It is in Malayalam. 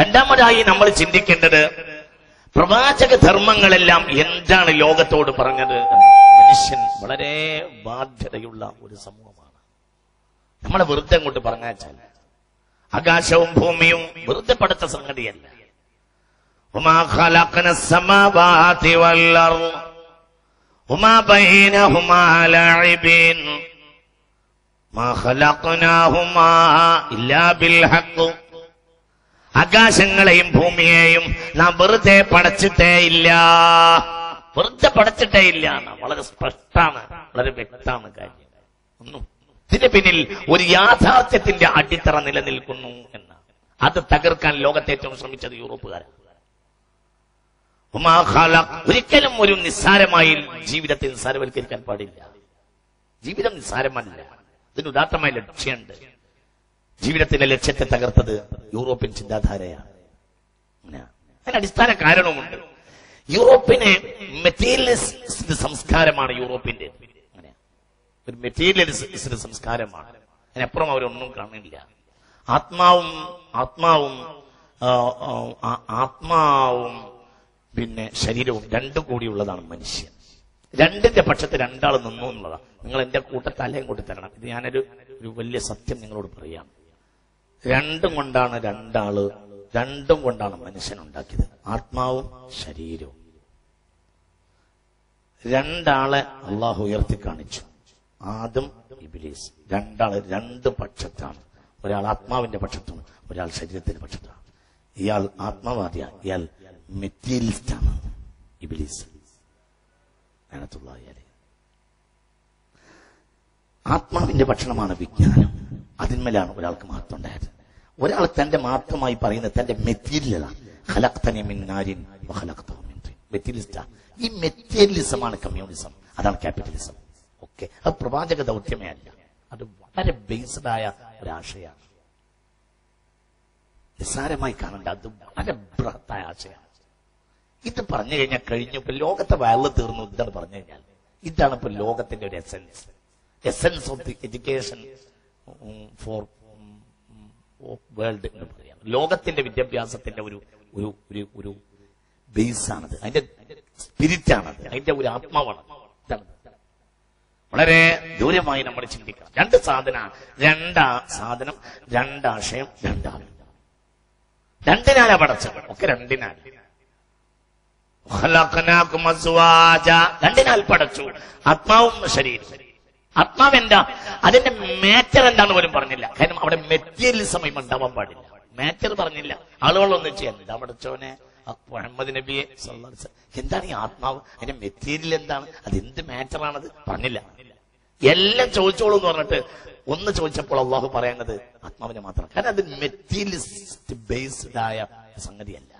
രണ്ടാമതായി നമ്മൾ ചിന്തിക്കേണ്ടത് പ്രവാചക ധർമ്മങ്ങളെല്ലാം എന്താണ് ലോകത്തോട് പറഞ്ഞത് മനുഷ്യൻ വളരെ ബാധ്യതയുള്ള ഒരു സമൂഹമാണ്. നമ്മളെ വെറുതെ അങ്ങോട്ട് പറഞ്ഞാൽ ആകാശവും ഭൂമിയും വെറുതെ പടുത്ത സംഗതിയല്ല. ഉമാ ആകാശങ്ങളെയും ഭൂമിയെയും നാം വെറുതെ പടച്ചിട്ടേ ഇല്ല. വെറുതെ പടച്ചിട്ടേ ഇല്ല വളരെ സ്പഷ്ടാണ് വളരെ വ്യക്തമാണ് കാര്യം. ഇതിന് പിന്നിൽ ഒരു യാഥാർത്ഥ്യത്തിന്റെ അടിത്തറ നിലനിൽക്കുന്നു എന്ന്. അത് തകർക്കാൻ ലോകത്തെ ഏറ്റവും ശ്രമിച്ചത് യൂറോപ്പുകാരാണ്. ഒരിക്കലും ഒരു നിസ്സാരമായി ജീവിതത്തെ നിസ്സാരവൽക്കരിക്കാൻ പാടില്ല. ജീവിതം നിസ്സാരമല്ല. ഇതിന് ഉദാത്തമായ ലക്ഷ്യമുണ്ട്. ജീവിതത്തിന്റെ ലക്ഷ്യത്തെ തകർത്തത് യൂറോപ്യൻ ചിന്താധാരയാണ്. അതിന് അടിസ്ഥാന കാരണവുമുണ്ട്. യൂറോപ്പിന് മെറ്റീരിയലിസ്റ്റ് സംസ്കാരമാണ് യൂറോപ്പിന്റെ ഒരു മെറ്റീരിയലിസ്റ്റ് സംസ്കാരമാണ്. അതിനപ്പുറം അവരൊന്നും കാണില്ല ആത്മാവും ആത്മാവും ആത്മാവും പിന്നെ ശരീരവും രണ്ടും കൂടിയുള്ളതാണ് മനുഷ്യൻ. രണ്ടിന്റെ പക്ഷത്ത് രണ്ടാൾ നിന്നു എന്നുള്ളതാണ് നിങ്ങൾ എന്റെ കൂട്ടത്തെ അലയും കൂട്ടി തരണം. ഇത് ഞാനൊരു ഒരു വലിയ സത്യം നിങ്ങളോട് പറയാം. രണ്ടും കൊണ്ടാണ് രണ്ടാൾ രണ്ടും കൊണ്ടാണ് മനുഷ്യൻ ഉണ്ടാക്കിയത് ആത്മാവും ശരീരവും. രണ്ടാളെ അള്ളാഹു ഉയർത്തി കാണിച്ചു. ആദ്യം ഇബിലീസ്. രണ്ടാൾ രണ്ട് പക്ഷത്താണ്. ഒരാൾ ആത്മാവിന്റെ പക്ഷത്താണ് ഒരാൾ ശരീരത്തിന്റെ പക്ഷത്താണ്. ഇയാൾ ആത്മവാദിയാണ്. ഇയാൾ മെറ്റീരിയലിസ്റ്റ് ആണ് ഇബിലീസ് ആത്മാവിന്റെ ഭക്ഷണമാണ് വിജ്ഞാനം. അതിന്മേലാണ് ഒരാൾക്ക് മഹത്വം ഉണ്ടായത്. ഒരാൾ തന്റെ മാത്രമായി പറയുന്നത് തന്റെ മെറ്റീരിയലാണ്. ഈ കമ്മ്യൂണിസം. അതാണ് ക്യാപിറ്റലിസം. ഓക്കെ. അത് പ്രവാചക ദൗത്യമേ അല്ല. അത് വളരെ ബേസ്ഡ് ആയ ഒരാശയാണ് നിസ്സാരമായി കാണണ്ട. അത് വളരെ ബൃഹത്തായ ആശയമാണ്. ഇത് പറഞ്ഞു കഴിഞ്ഞാൽ കഴിഞ്ഞു. ഇപ്പൊ ലോകത്തെ വയറിൽ തീർന്നു. ഇതാണ് പറഞ്ഞു കഴിഞ്ഞാൽ. ഇതാണ് ഇപ്പൊ ലോകത്തിന്റെ ഒരു essence essence of the education for world എന്ന് പറയാം ലോകത്തിന്റെ വിദ്യാഭ്യാസത്തിന്റെ ഒരു ഒരു ഒരു ഒരു ബേസാണത് അതിന്റെ സ്പിരിറ്റ് ആണത്. അതിന്റെ ഒരു ആത്മാവാണ്. വളരെ ദൂരമായി നമ്മൾ ചിന്തിക്കണം. രണ്ട് സാധന രണ്ടാ സാധനം രണ്ടാശയം രണ്ടാൾ രണ്ടിനാലാ പടച്ചത് ഒക്കെ രണ്ടിനാൽ. രണ്ടിനാൽ പടച്ചു. ആത്മാവും ശരീരം ആത്മാവ് എന്താ അതിന്റെ മാറ്റർ എന്താണെന്ന് പോലും പറഞ്ഞില്ല. കാരണം അവിടെ മെറ്റീരിയലിസം ഉണ്ടാവാൻ പാടില്ല. മാറ്റർ പറഞ്ഞില്ല. ആളുകളൊന്നും ചെയ്യാൻ എന്താ പടച്ചോനെ ആ മുഹമ്മദ് നബിയെ. എന്താണ് ഈ ആത്മാവ്? അതിന്റെ മെറ്റീരിയൽ എന്താണ്? അത് എന്ത് മാറ്റർ ആണത്? പറഞ്ഞില്ല. എല്ലാം ചോദിച്ചോളൂ എന്ന് പറഞ്ഞിട്ട് ഒന്ന് ചോദിച്ചപ്പോൾ അള്ളാഹു പറയുന്നത് ആത്മാവിനെ മാത്രം. കാരണം അത് മെറ്റീരിയലിസ്റ്റ് ബേസ്ഡ് ആയ സംഗതിയല്ല.